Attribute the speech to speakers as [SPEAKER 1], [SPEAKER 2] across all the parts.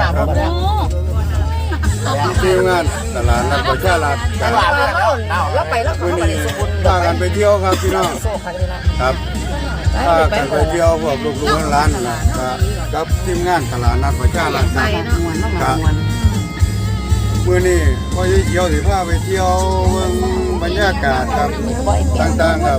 [SPEAKER 1] หน้าผมก็ได้
[SPEAKER 2] ทีมงานตลาดนัดประชารัฐ
[SPEAKER 1] ตลาดแล้วเอาแล้วไปแล้วก็
[SPEAKER 2] มื้อ
[SPEAKER 1] เข้าไปใน
[SPEAKER 2] นี้พากันไปเที่ยวครับพี่น้อง
[SPEAKER 1] ครับ
[SPEAKER 2] พากันไปเที่ยวพวกลูกๆหลานนะกับทีมงานตลาดนัดประชารัฐครับครับมื้อนี้พอเที่ยวสิพาไปเที่ยวเบิ่งบรรยากาศครับต่างๆครับ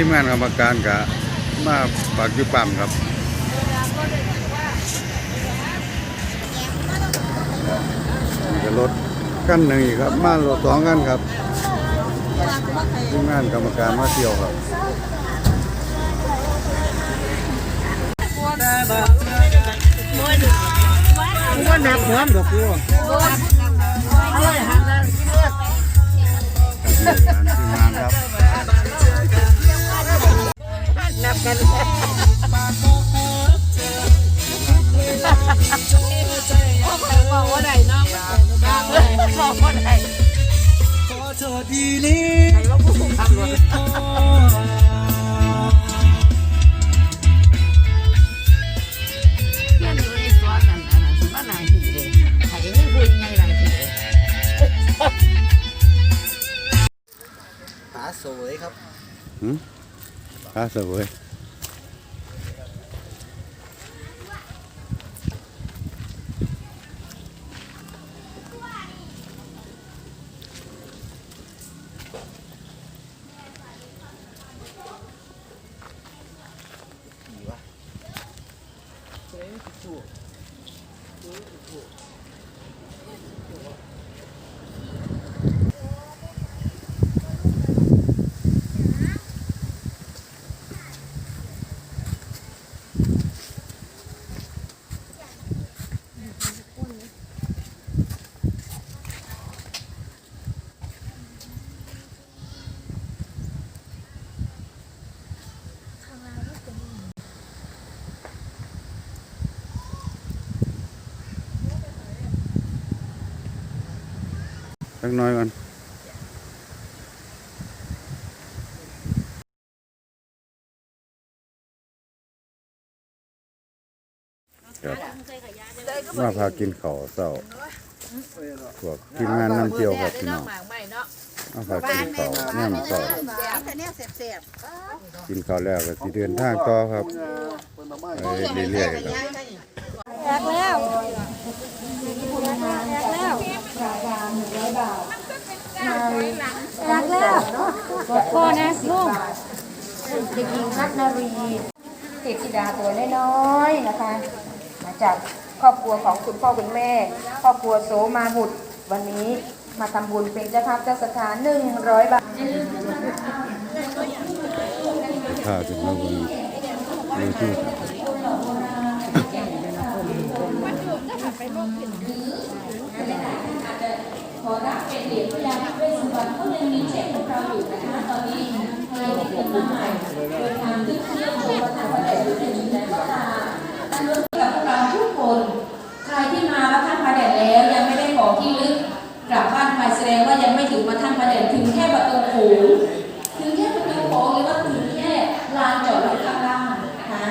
[SPEAKER 1] ที่ได้ไปเลย
[SPEAKER 2] ครับทีมงานกรรมการก็มาฝากยู่ปั๊มครับนี่ก็รถกั้นหนึ่งอีกครับ มารถสองกันครับทีมงานกรรมการมาเที่ยวครับ
[SPEAKER 1] ว่านับหัวมันดอกกู
[SPEAKER 2] ทีมงานครับ
[SPEAKER 1] นับกันบอกว่าไหนน้องบอกว่าไหนใครว่าผู้ขับรถเพื่อนอยู่ในสวนกันอันนั้นว่านางหีเลยใครไม่คุยไงนางหีเลย
[SPEAKER 3] ผาสวยครับ
[SPEAKER 2] หืมอา สักน้อยก่อนครับมาพากินข้าวเศร้าพวกทีมงานน้ำเที่ยวครับพี่น้องมาพากินข้าวแน่มเศร้ากินข้าวแล้วก็สิเดินทางต่อครับเรื่อยๆครับ
[SPEAKER 4] แอกแล้วแอกแล้ว แอกแล้วกดคอนะลูกเด็กหญิงนัทนารีเทพธิดาตัวน้อยๆนะคะ มาจากครอบครัวของคุณพ่อคุณแม่ ครอบครัวโสมาบุตรวันนี้มาทำบุญเป็นเจ้าภาพเจ้าสถาน100บาท
[SPEAKER 2] พาถึงมาบนเวทีครับ
[SPEAKER 5] ขอรับเป็นเหรียญพยา ใครที่เกิดมาใหม่เดินทางที่เที่ยวชมวัฒนธรรมแต่อยู่ในที่ไหนก็ตามท่านรู้กับพวกเราทุกคน ใครที่มาวัดท่านพระแดดแล้วยังไม่ได้ของที่ลึกกลับบ้านไปแสดงว่ายังไม่ถึงวัดท่านพระแดดถึงแค่ประตูโขงถึงแค่ประตูโขงหรือว่าถึงแค่ลานจอดรถข้างล่างนะคะ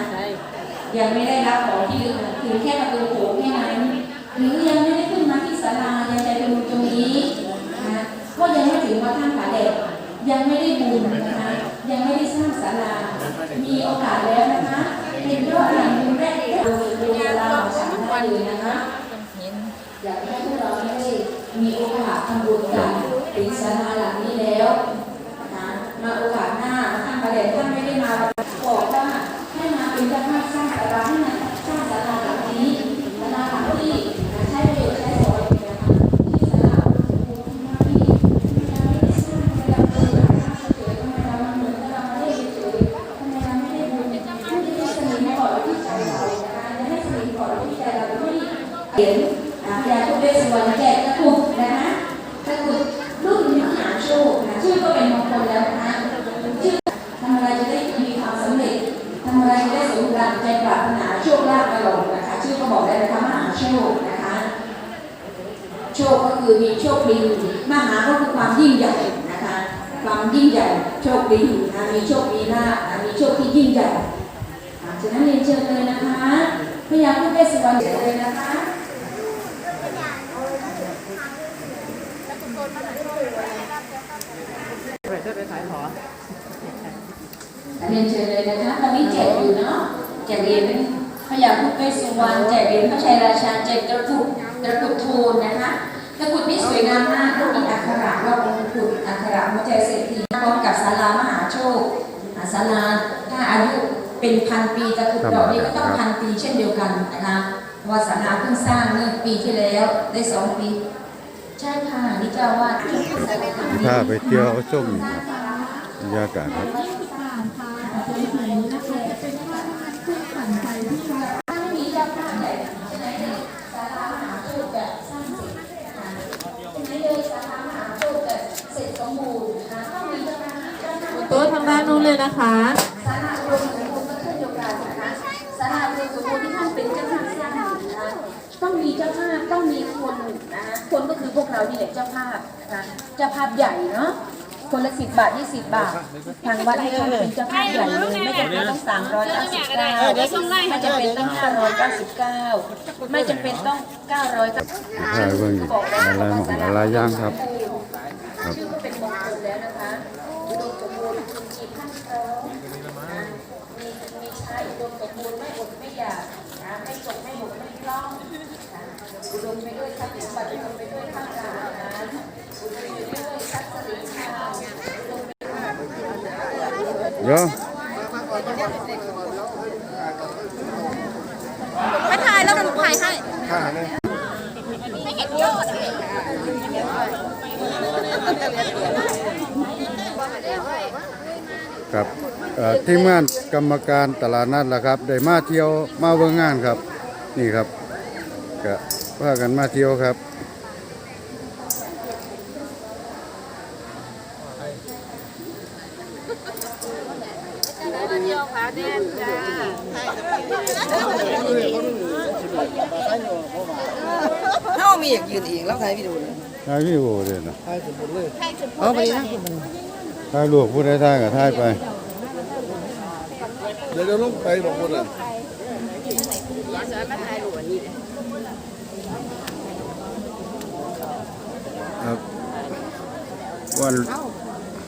[SPEAKER 5] ยังไม่ได้รับของที่ลึกถึงแค่ประตูโขงแค่นั้นหรือยังไม่ได้ขึ้นมาที่ศาลายังใจเป็นตรงนี้ถึงว่าท่านผาแดดยังไม่ได้บุญนะคะ ยังไม่ได้สร้างศาลา มีโอกาสแล้วนะคะเป็นยอดแห่งบุญแรกที่เราดูเวลาเราฉันได้เลยนะคะอยากให้พวกเราได้มีโอกาสทำบุญกันถึงศาลาหลังนี้แล้ว เห็นอาพยาพุทธเวสสุวรรณแจกตะกุดนะคะตะกุดรุ่นมหาโชคนะชื่อก็เป็นมงคลแล้วนะคะชื่อทำอะไรจะได้มีความสำเร็จทำอะไรจะได้สมดังใจปรารถนาโชคลาภตลอดนะคะชื่อก็บอกได้นะคะมหาโชคนะคะ โชคก็คือมีโชคดีมหาก็คือความยิ่งใหญ่นะคะ ความยิ่งใหญ่โชคดีนะมีโชคมีลาภนะมีโชคที่ยิ่งใหญ่อ่าฉะนั้นเรียนเชิญเลยนะคะพยายามพุทธเวสสุวรรณเลยนะคะ เรียนเชิญเลยนะคะตอนนี้แจกอยู่เนาะแจกเหรียญพญาพุทธเวสสุวรรณแจกเหรียญพระชัยราชาแจกตะกรุดตะกรุดโทนนะคะตะกรุดนี่สวยงามมากมีอักขระรอบองค์ุดอักขระหัวใจเศรษฐีพร้อมกับศาลามหาโชคอาศาลาถ้าอายุเป็นพันปีตะกรุดดอกนี้ก็ต้องพันปีเช่นเดียวกันนะคะวาศาลาเพิ่งสร้างเมื่อปีที่แล้วได้สองปี ใช่ค่ะนี่เจ้าว่า
[SPEAKER 2] ถ้าไปเที่ยวชมบรรยากาศครับ
[SPEAKER 5] ถ้าไม่มีเจ้าภาพใหญ่ใช่ไหมเนี่ยศาลาหาโชคจะสร้างเสร็จอ่าใช่ไหมเลยศาลาหาโชคจะเสร็จสมบูรณ์นะต้องมีเจ้าภาพเจ้าภาพ
[SPEAKER 1] โต๊ะทางด้านนู้นเลยนะคะ
[SPEAKER 5] เรานี่แหละเจ้าภาพนะเจ้าภาพใหญ่เนาะคนละสิบบาทยี่สิบบาท ทางวัดให้ท่าเป็นเจ้าภาพใหญ่เลยไม่จำเป็นต้องสามร้อยเก้าสิบเก้าไม่จำเป็นต้องห้าร้อยเก้าสิบเก้าไม่จำเป็นต้องเก้าร้อยเก้า
[SPEAKER 2] ถ่ายเบิ่งอีกอะไรหมองอะไรย่างครับครับ
[SPEAKER 5] ชื่อก็เป็นมงคลแล้วนะคะอุดมสมบูรณ์คุณจีบขั้นตอนมีมีชายอุดมสมบูรณ์ไม่อดไม่อยาก นะไม่จบไม่หมดไม่คล่องนะอุดมไปด้วยทรัพย์สมบัติอุดมไปด้วยข้าวสารนะอุดมไปด้วยทรัพย์สินทางอุดมไปด้วย
[SPEAKER 2] เดี๋ยว
[SPEAKER 4] ไม่ถ่ายแล้วมันถ่ายให้
[SPEAKER 2] ครับเอ่อที มงานกรรมการตลาดนัดล่ะครับ ได้มาเที่ยวมาเบิ่งงานครับ นี่ครับก็พากันมาเที่ยวครับ
[SPEAKER 1] เฮามีอยากยืนเองแล้วถ่ายวิดีโอเลย
[SPEAKER 2] ถ่ายวิดีโอเลยนะ
[SPEAKER 1] ถ่ายสุดเลยเอาไปนะคุณมัน
[SPEAKER 2] ถ่ายรูปผู้ใดถ่ายก็ถ่ายไป
[SPEAKER 3] เดี๋ยวจะลงไปบอกคนอะ
[SPEAKER 2] ครับวัน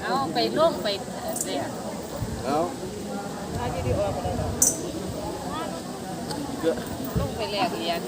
[SPEAKER 6] เอาไปล่งไปเสีย
[SPEAKER 3] เอา
[SPEAKER 6] ล่งไปแลกเหรียญ